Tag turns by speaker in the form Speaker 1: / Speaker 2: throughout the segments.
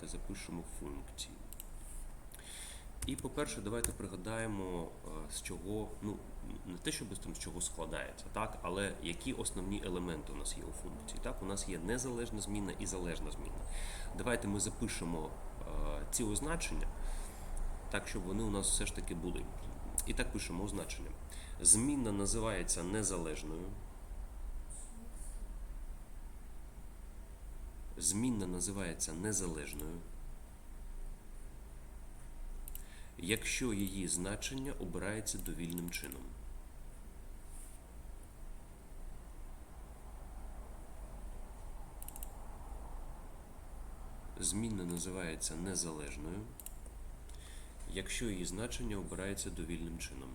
Speaker 1: давайте запишемо функції. І, по-перше, давайте пригадаємо, е, з чого, ну, не те, щоб з чого складається, так, але які основні елементи у нас є у функції. Так, у нас є незалежна змінна і залежна змінна. Давайте ми запишемо е, ці означення так, щоб вони у нас все ж таки були. І так пишемо означення. Змінна називається незалежною. Змінна називається незалежною. Якщо її значення обирається довільним чином. Змінна називається незалежною, якщо її значення обирається довільним чином.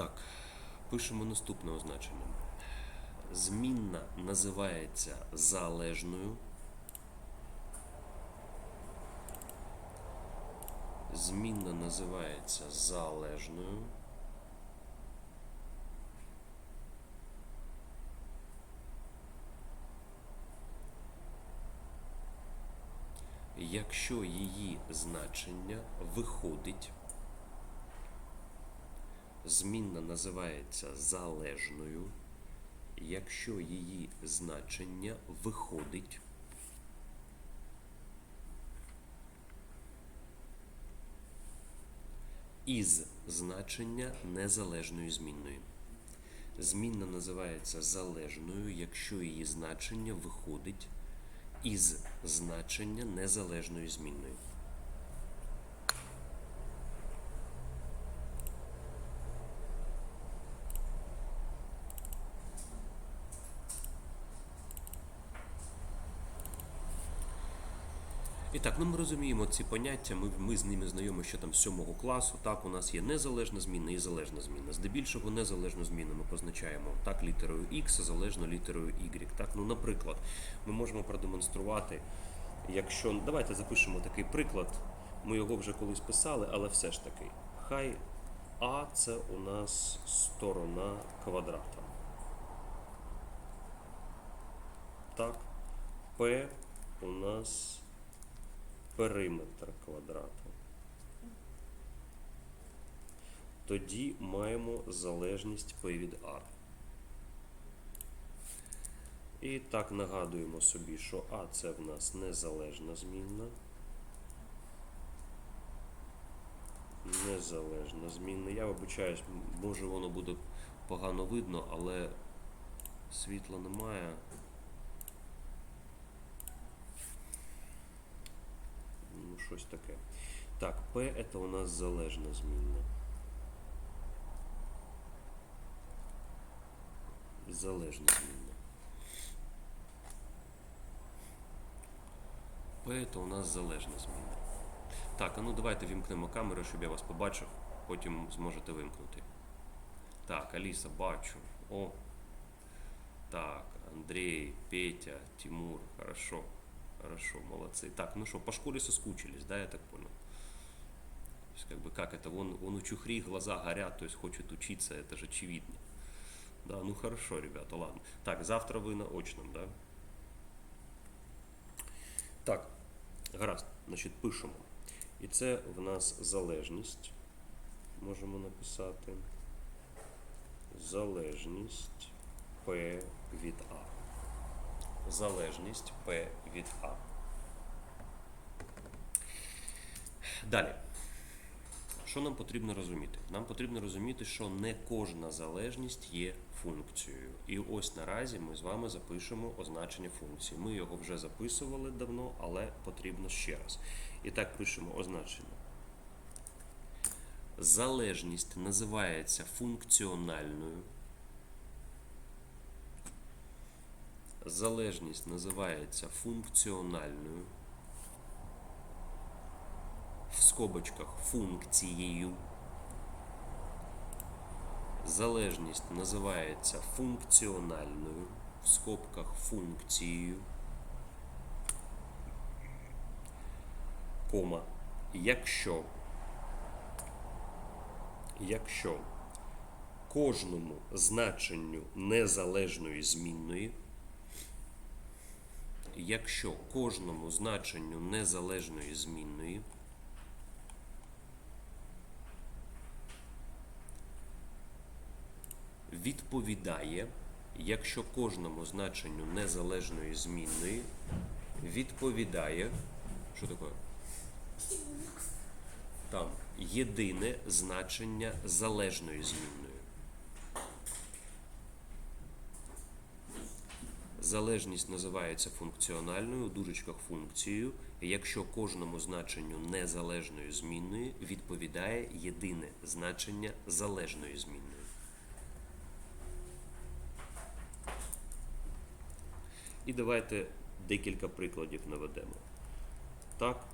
Speaker 1: Так, пишемо наступне означення. Змінна називається залежною. Змінна називається залежною. Якщо її значення виходить, змінна називається залежною, якщо її значення виходить із значення незалежної змінної. Змінна називається залежною, якщо її значення виходить із значення незалежної змінної. Так, ну ми розуміємо ці поняття, ми, ми з ними знайомі ще там з сьомого класу. Так, у нас є незалежна змінна і залежна змінна. Здебільшого незалежну змінну ми позначаємо так літерою X, залежно літерою Y. Так, ну, наприклад, ми можемо продемонструвати, якщо. Давайте запишемо такий приклад. Ми його вже колись писали, але все ж таки. Хай А це у нас сторона квадрата. Так. П у нас периметр квадрату. Тоді маємо залежність P від R. І так нагадуємо собі, що А це в нас незалежна змінна. Незалежна змінна. Я вибачаюсь, може воно буде погано видно, але світла немає. Ну, щось таке. Так, P це у нас залежна змінна. Залежна змінна. P це у нас залежна змінна. Так, а ну давайте вімкнемо камеру, щоб я вас побачив, потім зможете вимкнути. Так, Аліса, бачу. О. Так, Андрей, Петя, Тимур, хорошо. Хорошо, молодцы. Так, ну что, по школе соскучились, да, я так понял? То есть, как бы, как это, вон, вон у чухри глаза горят, то есть хочет учиться, это же очевидно. Да, ну хорошо, ребята, ладно. Так, завтра вы на очном, да? Так, гаразд, значить, пишемо. І це в нас залежність. Можемо написати. Залежність P від A залежність P від A. Далі. Що нам потрібно розуміти? Нам потрібно розуміти, що не кожна залежність є функцією. І ось наразі ми з вами запишемо означення функції. Ми його вже записували давно, але потрібно ще раз. І так пишемо означення. Залежність називається функціональною. Залежність називається функціональною. В скобочках функцією. Залежність називається функціональною. В скобках функцією. Кома. Якщо якщо кожному значенню незалежної змінної, якщо кожному значенню незалежної змінної відповідає, якщо кожному значенню незалежної змінної відповідає, що таке? Там єдине значення залежної змінної. Залежність називається функціональною у дужечках функцією, якщо кожному значенню незалежної змінної відповідає єдине значення залежної змінної. І давайте декілька прикладів наведемо. Так,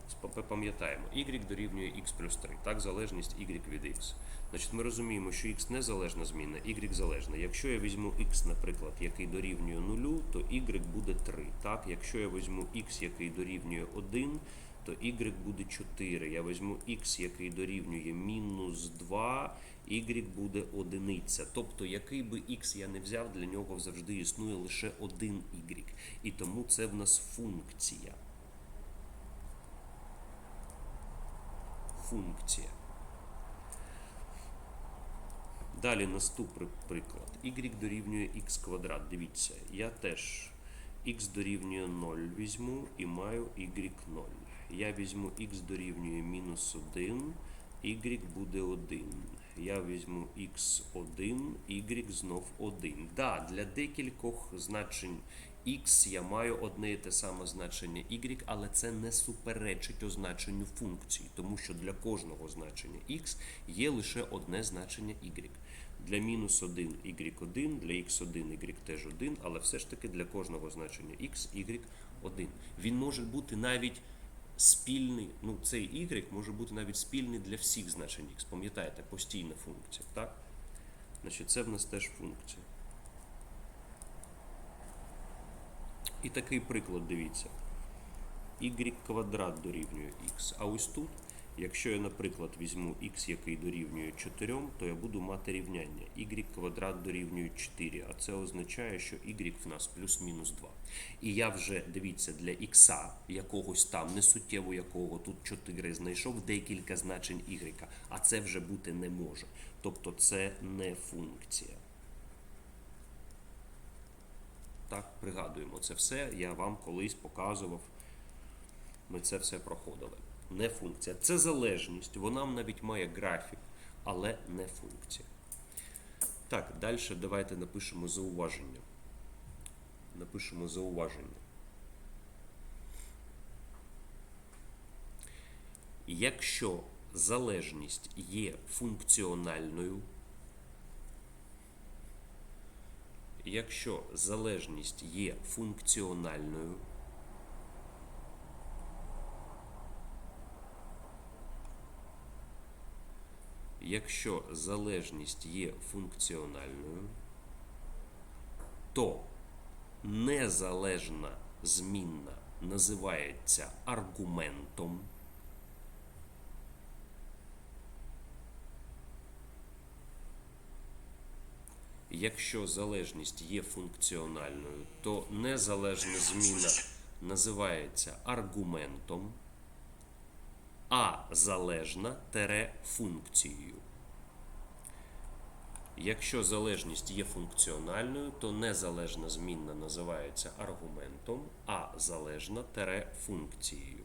Speaker 1: пам'ятаємо, y дорівнює x плюс 3. Так, залежність y від x. Значить, ми розуміємо, що x незалежна змінна, y залежна. Якщо я візьму x, наприклад, який дорівнює 0, то y буде 3. Так, якщо я візьму x, який дорівнює 1, то y буде 4. Я візьму x, який дорівнює мінус 2, y буде одиниця. Тобто, який би x я не взяв, для нього завжди існує лише один y. І тому це в нас функція. Функція. Далі наступний приклад. y дорівнює x квадрат. Дивіться, я теж x дорівнює 0 візьму і маю y 0. Я візьму x дорівнює мінус 1, y буде 1. Я візьму x1, y знов 1. Да, для декількох значень x я маю одне і те саме значення y, але це не суперечить означенню функції, тому що для кожного значення x є лише одне значення y. Для мінус 1 y1, для x1 y теж 1, але все ж таки для кожного значення x y 1. Він може бути навіть спільний, ну цей y може бути навіть спільний для всіх значень x. Пам'ятаєте, постійна функція, так? Значить, це в нас теж функція. І такий приклад, дивіться. y квадрат дорівнює x. А ось тут, якщо я, наприклад, візьму x, який дорівнює 4, то я буду мати рівняння. y квадрат дорівнює 4, а це означає, що y в нас плюс-мінус 2. І я вже, дивіться, для x якогось там, не суттєво якого, тут 4, знайшов декілька значень y, а це вже бути не може. Тобто це не функція. Так, пригадуємо це все. Я вам колись показував. Ми це все проходили. Не функція. Це залежність. Вона навіть має графік, але не функція. Так, далі давайте напишемо зауваження. Напишемо зауваження. Якщо залежність є функціональною, якщо залежність є функціональною, якщо залежність є функціональною, то незалежна змінна називається аргументом. Якщо залежність є функціональною, то незалежна зміна називається аргументом, а залежна тере функцією. Якщо залежність є функціональною, то незалежна змінна називається аргументом, а залежна тере функцією.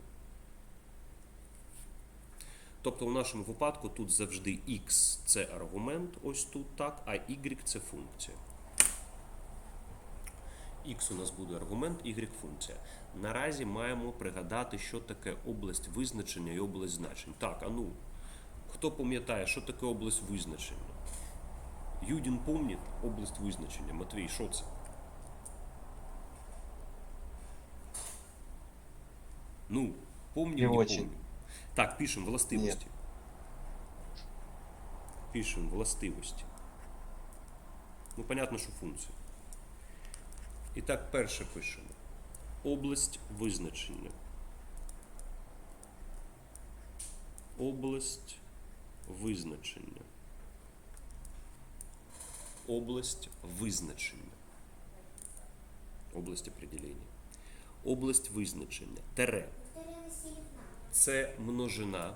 Speaker 1: Тобто в нашому випадку тут завжди x це аргумент, ось тут так, а y це функція. X у нас буде аргумент, y функція. Наразі маємо пригадати, що таке область визначення і область значень. Так, а ну, хто пам'ятає, що таке область визначення? Юдін помнить область визначення. Матвій, що це? Ну, помню,
Speaker 2: Не
Speaker 1: помню. Так, пишемо властивості. Пишемо властивості. Ну, понятно, що функція. І так, перше пишемо. Область визначення. Область визначення. область визначення. Область определення. Область визначення. Тере. Це множина.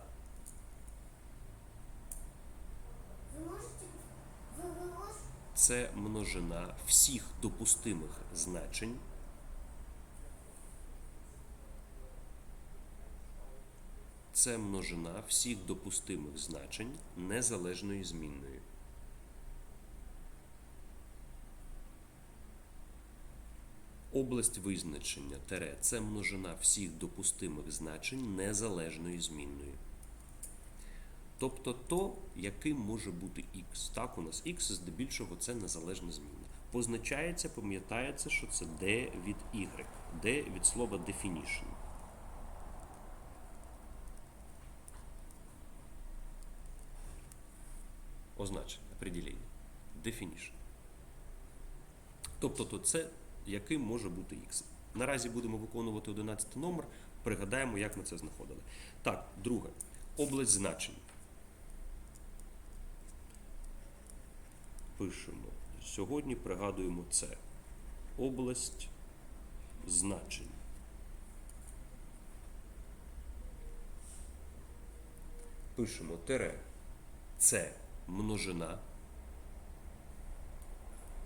Speaker 1: Це множина всіх допустимих значень. Це множина всіх допустимих значень незалежної змінної. Область визначення тере це множина всіх допустимих значень незалежної змінної. Тобто то, яким може бути x. Так, у нас x здебільшого це незалежна зміна. Позначається, пам'ятається, що це d від y, d від слова definition. Означення, определення. Definition. Тобто то це яким може бути x. Наразі будемо виконувати 11 номер, пригадаємо, як ми це знаходили. Так, друге. Область значень. Пишемо. Сьогодні пригадуємо це. Область значень. Пишемо тире. Це множина.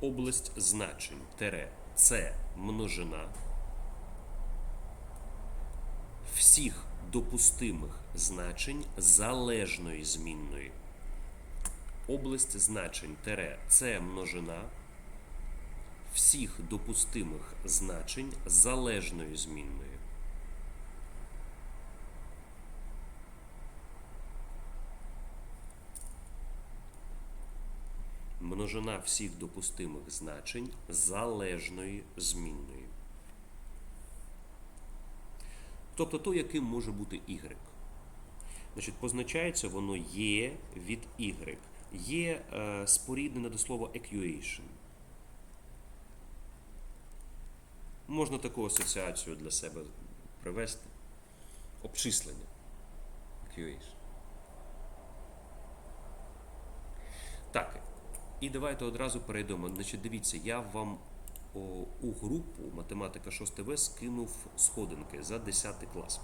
Speaker 1: Область значень. Тере. Це множина. Всіх допустимих значень залежної змінної. Область значень тере це множина всіх допустимих значень залежної змінної. Множина всіх допустимих значень залежної змінної. Тобто то, яким може бути y. Значить, позначається воно є від y. Є е, споріднене до слова equation. Можна таку асоціацію для себе привести. Обчислення. Equation. Так. І давайте одразу перейдемо. Значить, дивіться, я вам о, у групу математика 6 В скинув сходинки за 10 клас.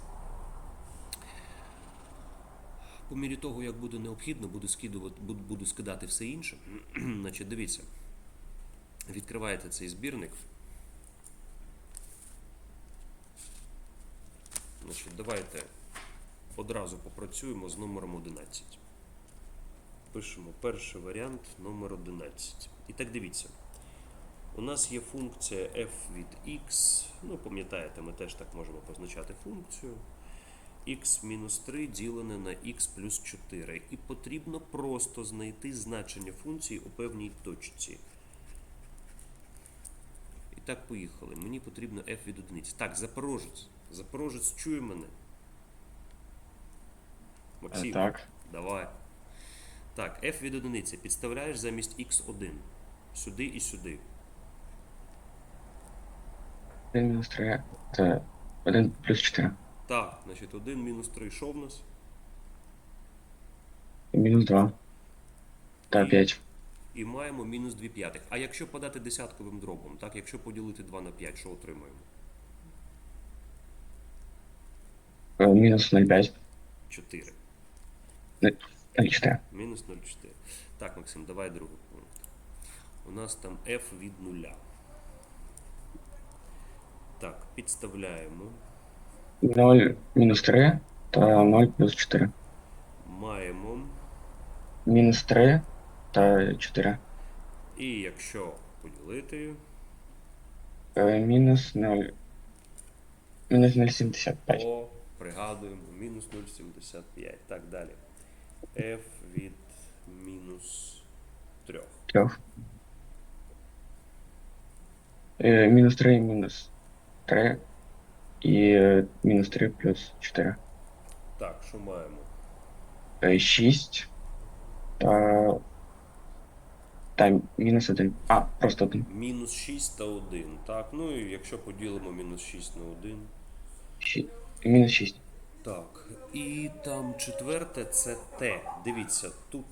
Speaker 1: По мірі того, як буде необхідно, буду, скидувати, буду, скидати все інше. Значить, дивіться, відкриваєте цей збірник. Значить, давайте одразу попрацюємо з номером 11. Пишемо перший варіант номер 11. І так дивіться. У нас є функція f від x. Ну, пам'ятаєте, ми теж так можемо позначати функцію. x мінус 3 ділене на x плюс 4. І потрібно просто знайти значення функції у певній точці. І так, поїхали. Мені потрібно f від одиниці. Так, Запорожець. Запорожець чує мене. Максим,
Speaker 3: Так.
Speaker 1: давай. Так, f від одиниці підставляєш замість x1. Сюди і сюди.
Speaker 3: 1 мінус 3 це 1 плюс 4.
Speaker 1: Так, значить 1 мінус 3 що в нас?
Speaker 3: Мінус 2. Та
Speaker 1: І-
Speaker 3: 5.
Speaker 1: І маємо мінус 2 п'ятих. А якщо подати десятковим дробом, так, якщо поділити 2 на 5, що отримаємо?
Speaker 3: Е, Мінус 0,5.
Speaker 1: 4.
Speaker 3: 0,4.
Speaker 1: Мінус 0,4. Так, Максим, давай другий пункт. У нас там f від нуля. Так, підставляємо.
Speaker 3: 0 мінус 3 та 0 плюс 4.
Speaker 1: Маємо.
Speaker 3: Мінус 3 та 4.
Speaker 1: І якщо поділити,
Speaker 3: Е, Мінус 0. Мінус 0,75.
Speaker 1: О, пригадуємо, мінус 0,75. Так, далі. F від мінус 3.
Speaker 3: 3. Е, Мінус 3 мінус 3. І е, мінус 3 плюс 4.
Speaker 1: Так, що маємо?
Speaker 3: Е, 6 та... Та мінус 1. А, просто 1.
Speaker 1: Мінус 6 та 1. Так, ну і якщо поділимо мінус 6 на 1.
Speaker 3: Ші- Мінус 6.
Speaker 1: Так, і там четверте це Т. Дивіться, тут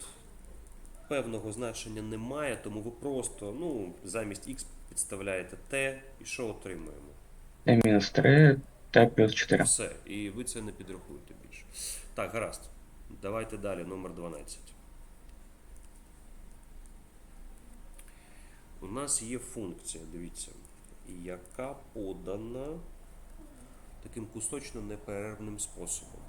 Speaker 1: певного значення немає, тому ви просто ну, замість х підставляєте t і що отримуємо?
Speaker 3: Т-3 Т плюс 4.
Speaker 1: Все, і ви це не підрахуєте більше. Так, гаразд. Давайте далі, номер 12. У нас є функція, дивіться, яка подана таким кусочно неперервним способом.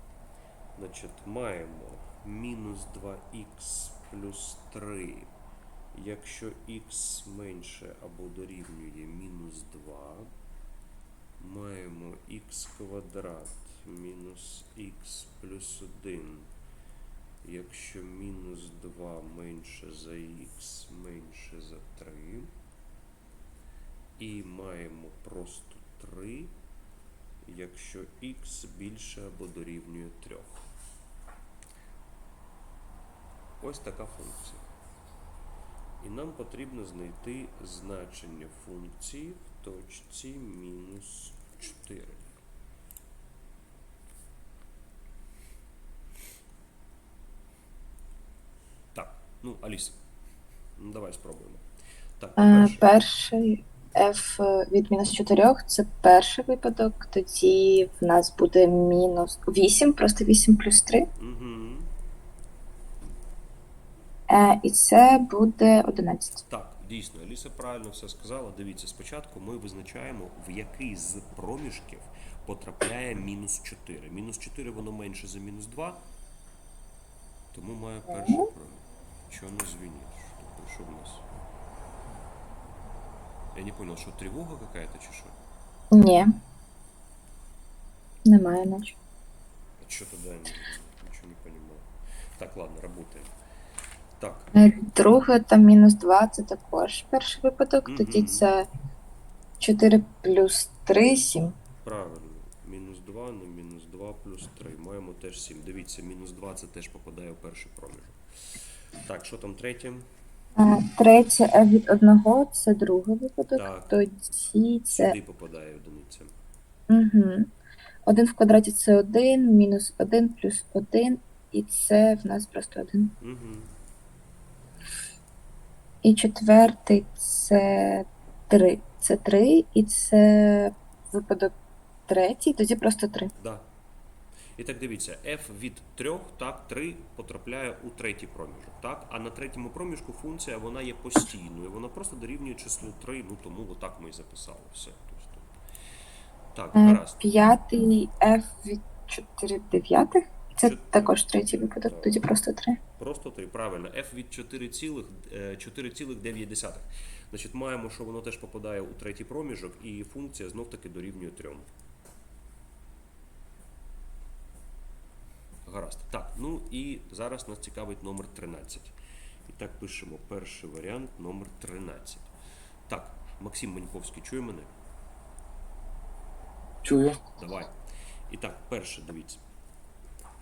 Speaker 1: Значить, маємо мінус 2х плюс 3, якщо х менше або дорівнює мінус 2 маємо х квадрат мінус х плюс 1. Якщо мінус 2 менше за х менше за 3. І маємо просто 3, якщо х більше або дорівнює 3. Ось така функція. І нам потрібно знайти значення функції в точці мінус 4. Так, ну, Аліса, ну давай спробуємо. Так,
Speaker 4: Е, Перший f від мінус 4 це перший випадок, тоді в нас буде мінус 8, просто 8 плюс 3.
Speaker 1: Угу.
Speaker 4: Е, І це буде 11.
Speaker 1: Так, дійсно, Аліса правильно все сказала. Дивіться, спочатку ми визначаємо, в який з проміжків потрапляє мінус 4. Мінус 4 воно менше за мінус 2, тому має перший проміжок. Чого не звінить? Что прийшов у нас? Я не понял, что тревога какая-то чи що?
Speaker 4: Ні. Немає наче.
Speaker 1: А что тогда я не- понимаю. Так, ладно, работаем. Так,
Speaker 4: Е, Друге, там мінус 2, це також перший випадок, тоді це 4 плюс 3, 7.
Speaker 1: правильно. Мінус 2 на мінус 2 плюс 3. Маємо теж 7. Дивіться, мінус 2 це теж попадає в перший проміжок. Так, що там третє?
Speaker 4: Е, Третє від 1 це другий випадок,
Speaker 1: Так.
Speaker 4: тоді це
Speaker 1: Сюди попадає одиниця.
Speaker 4: Угу. 1 в квадраті це 1, мінус 1 плюс 1, і це в нас просто 1.
Speaker 1: Угу.
Speaker 4: І четвертий це 3. Це 3, і це випадок третій, тоді просто 3.
Speaker 1: Да. І так дивіться, f від 3, так, 3 потрапляє у третій проміжок, так? А на третьому проміжку функція вона є постійною, вона просто дорівнює числу 3, ну тому отак ми і записали все. Тобто. Так,
Speaker 4: Е,
Speaker 1: гаразд.
Speaker 4: П'ятий f від 4 дев'ятих. Це
Speaker 1: Чот-
Speaker 4: також третій випадок,
Speaker 1: Так.
Speaker 4: тоді просто 3.
Speaker 1: Просто 3, правильно. f від 4 цілих, е, 4,9. Значить, маємо, що воно теж попадає у третій проміжок, і функція знов-таки дорівнює 3. Гаразд. Так, ну і зараз нас цікавить номер 13. І так пишемо перший варіант, номер 13. Так, Максим Маньковський, чує мене?
Speaker 5: Чую.
Speaker 1: Давай. І так, перше, дивіться.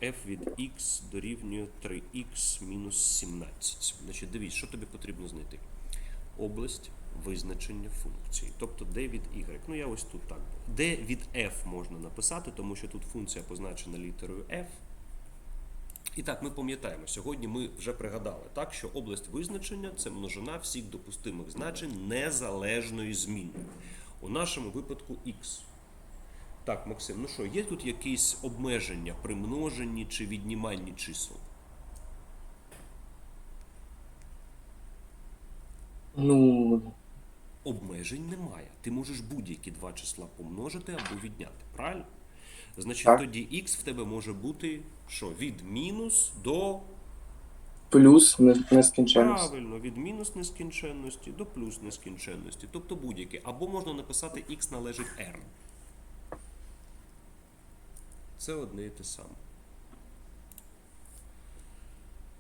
Speaker 1: f від x дорівнює 3x мінус 17. Значить, дивіться, що тобі потрібно знайти? Область визначення функції. Тобто d від y. Ну, я ось тут так. d від f можна написати, тому що тут функція позначена літерою f. І так, ми пам'ятаємо, сьогодні ми вже пригадали, так, що область визначення це множина всіх допустимих значень незалежної змінної. У нашому випадку x. Так, Максим, ну що, є тут якісь обмеження при множенні чи відніманні чисел?
Speaker 5: Ну,
Speaker 1: Обмежень немає. Ти можеш будь-які два числа помножити або відняти, правильно? Значить,
Speaker 5: Так.
Speaker 1: тоді х в тебе може бути що? Від мінус до
Speaker 5: плюс не- нескінченність.
Speaker 1: правильно, від мінус нескінченності до плюс нескінченності. Тобто будь-які. Або можна написати х належить r. Це одне і те саме.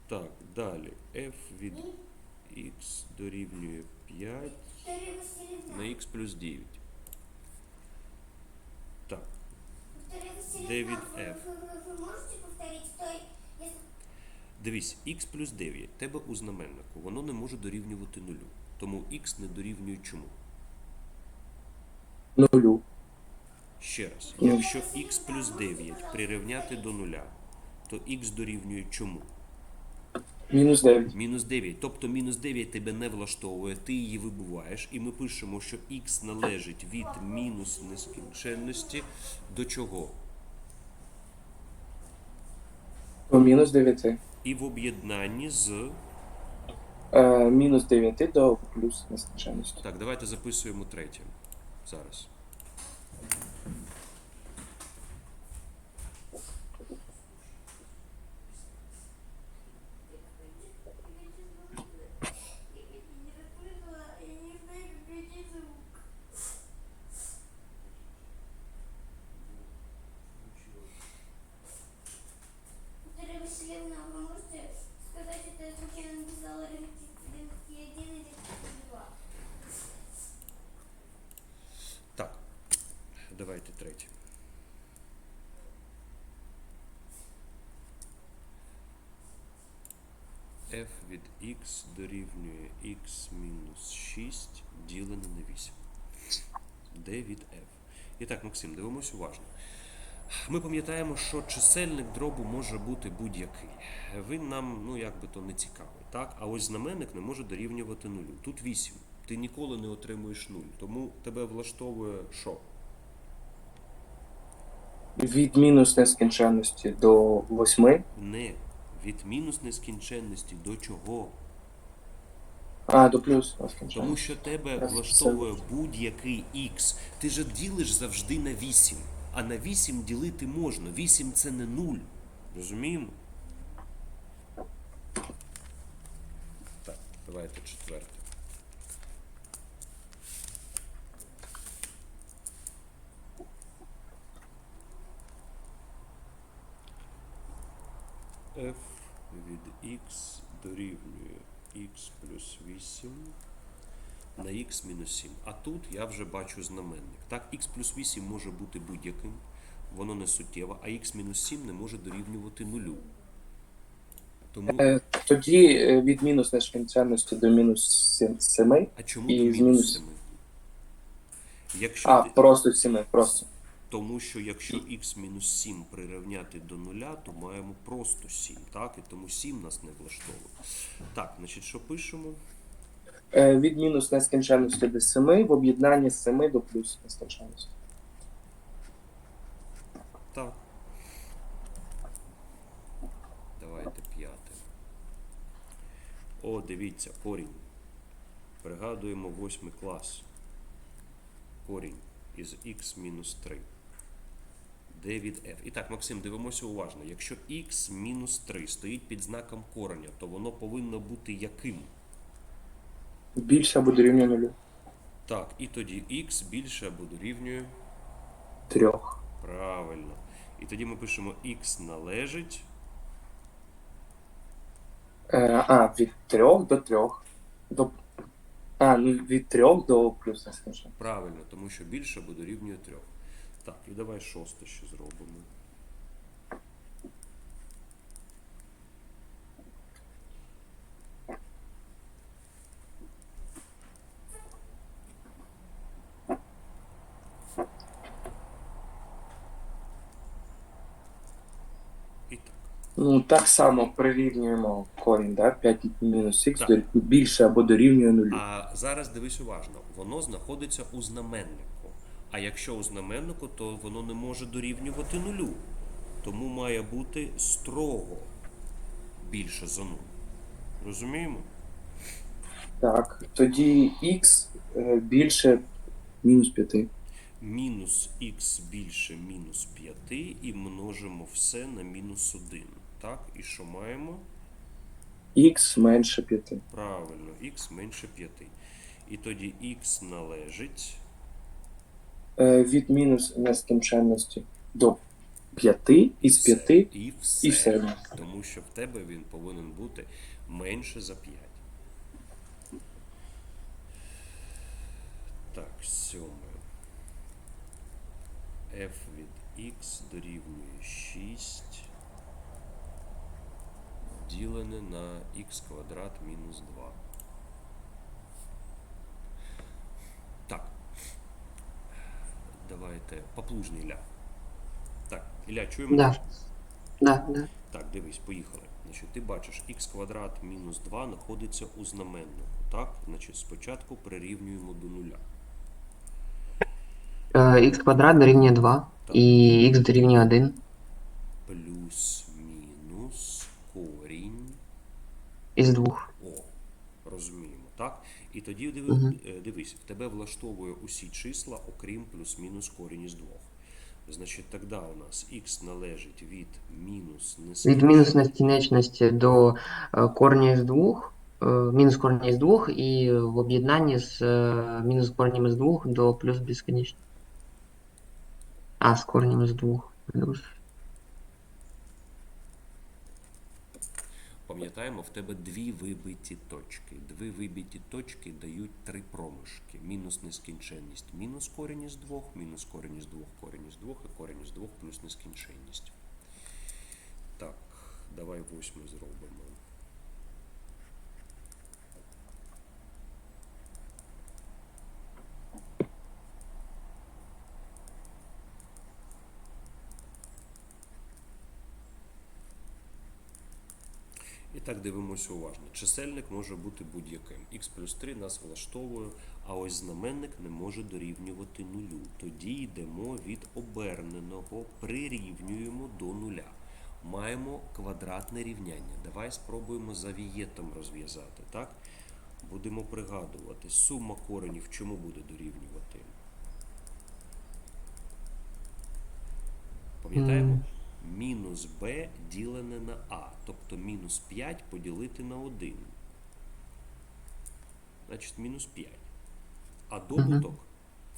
Speaker 1: Так, далі. f від x дорівнює 5 на х плюс 9.
Speaker 2: 9f.
Speaker 1: Дивись, х плюс 9 тебе у знаменнику. Воно не може дорівнювати нулю. Тому х не дорівнює чому?
Speaker 5: Нулю.
Speaker 1: Ще раз,
Speaker 5: ну.
Speaker 1: якщо х плюс 9 прирівняти до нуля, то х дорівнює чому?
Speaker 5: Мінус 9.
Speaker 1: Мінус 9. Тобто мінус 9 тебе не влаштовує, ти її вибуваєш, і ми пишемо, що х належить від мінус нескінченності до чого?
Speaker 5: По мінус 9.
Speaker 1: І в об'єднанні з.
Speaker 5: Е, мінус 9 до плюс нескінченності.
Speaker 1: Так, давайте записуємо третє. Зараз.
Speaker 2: Я не знаю, как найти звук. Дарья Васильевна, вы можете сказать, это я случайно написала ремки 1 или 2?
Speaker 1: Так. Давайте третє. f від x дорівнює x мінус 6 ділене на 8. d від f. І так, Максим, дивимось уважно. Ми пам'ятаємо, що чисельник дробу може бути будь-який. Він нам, ну як би то не цікавий, так? А ось знаменник не може дорівнювати нулю. Тут 8. Ти ніколи не отримуєш нуль. Тому тебе влаштовує що?
Speaker 5: Від мінус нескінченності до 8.
Speaker 1: Не від мінус нескінченності до чого?
Speaker 5: А, до плюс
Speaker 1: Тому що тебе
Speaker 5: Раз
Speaker 1: влаштовує будь-який х. Ти же ділиш завжди на 8. А на 8 ділити можна. 8 це не 0. Розуміємо? Так, давайте четверте. f від x дорівнює x плюс 8 на x мінус 7. А тут я вже бачу знаменник. Так, x плюс 8 може бути будь-яким, воно не суттєво, а x мінус 7 не може дорівнювати нулю. Тому,
Speaker 5: Е, тоді е, від мінус нескінченності до мінус 7.
Speaker 1: а чому
Speaker 5: і
Speaker 1: до мінус
Speaker 5: мінус-
Speaker 1: 7? Якщо
Speaker 5: А,
Speaker 1: ти,
Speaker 5: просто 7, просто.
Speaker 1: Тому що якщо x мінус 7 прирівняти до нуля, то маємо просто 7, так? І тому 7 нас не влаштовує. Так, значить, що пишемо?
Speaker 5: Е, від мінус нескінченності до 7 в об'єднанні з 7 до плюс нескінченності.
Speaker 1: Так. Давайте п'яте. О, дивіться, корінь. Пригадуємо восьмий клас. Корінь із х мінус 3. D від f. І так, Максим, дивимося уважно. Якщо х мінус 3 стоїть під знаком кореня, то воно повинно бути яким?
Speaker 5: Більше або дорівнює нулю.
Speaker 1: Так, і тоді х більше або дорівнює
Speaker 5: Трьох.
Speaker 1: Правильно. І тоді ми пишемо х належить.
Speaker 5: Е, а, від 3 до 3. До... А, від 3 до плюс нескінченності.
Speaker 1: Правильно, тому що більше або дорівнює 3. Так, і давай шосте ще зробимо.
Speaker 5: Ну, так само прирівнюємо корінь, да? 5 мінус х більше або дорівнює нулю.
Speaker 1: А зараз дивись уважно. Воно знаходиться у знаменнику. А якщо у знаменнику, то воно не може дорівнювати нулю. Тому має бути строго більше за нуль. Розуміємо?
Speaker 5: Так, тоді х е, більше мінус 5.
Speaker 1: Мінус х більше мінус 5 і множимо все на мінус 1. Так? І що маємо?
Speaker 5: х менше 5.
Speaker 1: Правильно, х менше 5. І тоді х належить.
Speaker 5: Е, від мінус нескінченності до 5 із 5
Speaker 1: і все.
Speaker 5: і все.
Speaker 1: Тому що в тебе він повинен бути менше за 5. Так, сьоме. f від x дорівнює 6 ділене на x квадрат мінус 2. Так. Давайте поплужний Ілля. Так, Ілля, чуємо?
Speaker 6: Да. Да, да.
Speaker 1: Так, дивись, поїхали. Значить, ти бачиш, х квадрат мінус 2 знаходиться у знаменнику. Так? Значить, спочатку прирівнюємо до нуля.
Speaker 6: Е, Х квадрат дорівнює 2
Speaker 1: Так.
Speaker 6: і х дорівнює 1
Speaker 1: Плюс-мінус корінь.
Speaker 6: із 2.
Speaker 1: І тоді диви, е, дивись, в тебе влаштовує усі числа, окрім плюс-мінус корінь із двох. Значить, тоді у нас х належить від мінус
Speaker 6: Від
Speaker 1: нескінченності.
Speaker 6: мінус нескінченності до е, корня із 2, мінус корня із 2 і в об'єднанні з е, мінус корнем із 2 до плюс безконечності. А, з корнем із 2. Плюс.
Speaker 1: Пам'ятаємо, в тебе дві вибиті точки. Дві вибиті точки дають три проміжки. Мінус нескінченність, мінус корінь із двох, мінус корінь із двох, корінь із двох і корінь із двох плюс нескінченність. Так, давай восьму зробимо. Так дивимося уважно. Чисельник може бути будь-яким. х плюс 3 нас влаштовує, а ось знаменник не може дорівнювати нулю. Тоді йдемо від оберненого, прирівнюємо до нуля. Маємо квадратне рівняння. Давай спробуємо за вієтом розв'язати. Так? Будемо пригадувати. Сума коренів чому буде дорівнювати? Пам'ятаємо? Мінус b ділене на а. Тобто мінус 5 поділити на 1. Значить, мінус 5. А добуток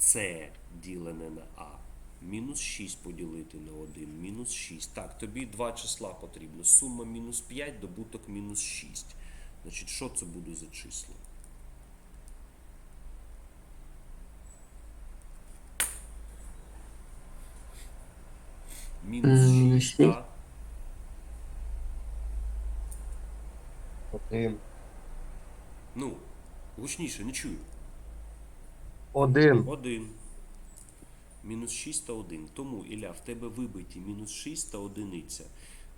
Speaker 1: c ділене на а. Мінус 6 поділити на 1. Мінус 6. Так, тобі два числа потрібно. Сума мінус 5, добуток мінус 6. Значить, що це буде за число?
Speaker 6: Мінус
Speaker 1: 6,
Speaker 6: шість.
Speaker 1: так?
Speaker 7: Один.
Speaker 1: Ну, гучніше, не чую.
Speaker 7: Один.
Speaker 1: Один. Мінус 6 та 1. Тому, Ілля, в тебе вибиті мінус 6 та одиниця.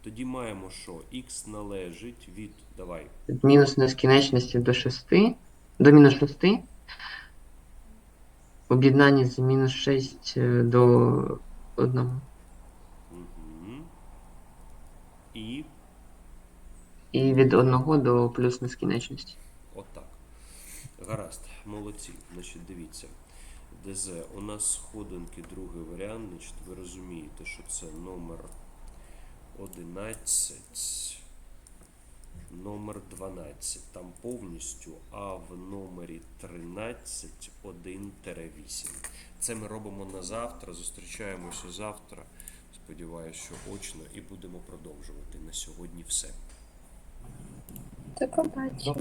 Speaker 1: Тоді маємо, що х належить від. Давай.
Speaker 6: Від мінус нескінченності до 6. До мінус 6. В об'єднанні з мінус 6 е, до 1.
Speaker 1: Угу. І
Speaker 6: І від 1 до плюс нескінченності.
Speaker 1: отак. Гаразд, молодці. Значить, дивіться. ДЗ. У нас сходинки, другий варіант. Значить, ви розумієте, що це номер 11. Номер 12. Там повністю, а в номері 13 1-8. Це ми робимо на завтра. Зустрічаємося завтра. Сподіваюся, що очно, і будемо продовжувати. На сьогодні все.
Speaker 4: До побачення.